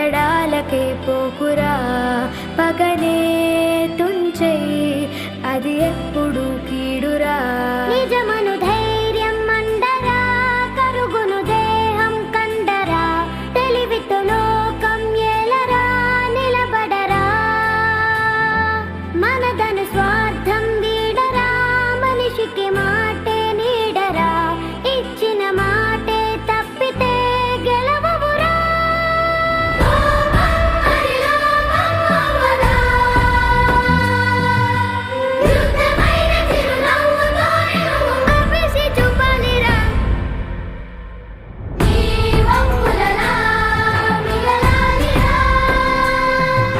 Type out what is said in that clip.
వెనకడాలకే పోకురా. పగనే తుంచై అది ఎప్పుడు కీడురా.